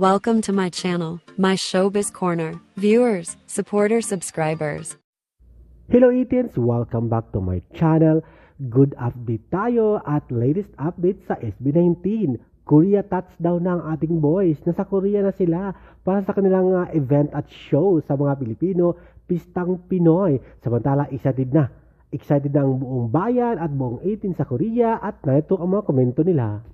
Welcome to my channel, my showbiz corner. Viewers, supporters, subscribers. Hello Itins! Welcome back to my channel. Good update tayo at latest update sa SB19. Korea touchdown na ang ating boys. Nasa Korea na sila para sa kanilang uh, event at show sa mga Pilipino, Pistang Pinoy. Samantala, excited na. Excited na ang buong bayan at buong 18 sa Korea at na ito ang mga komento nila.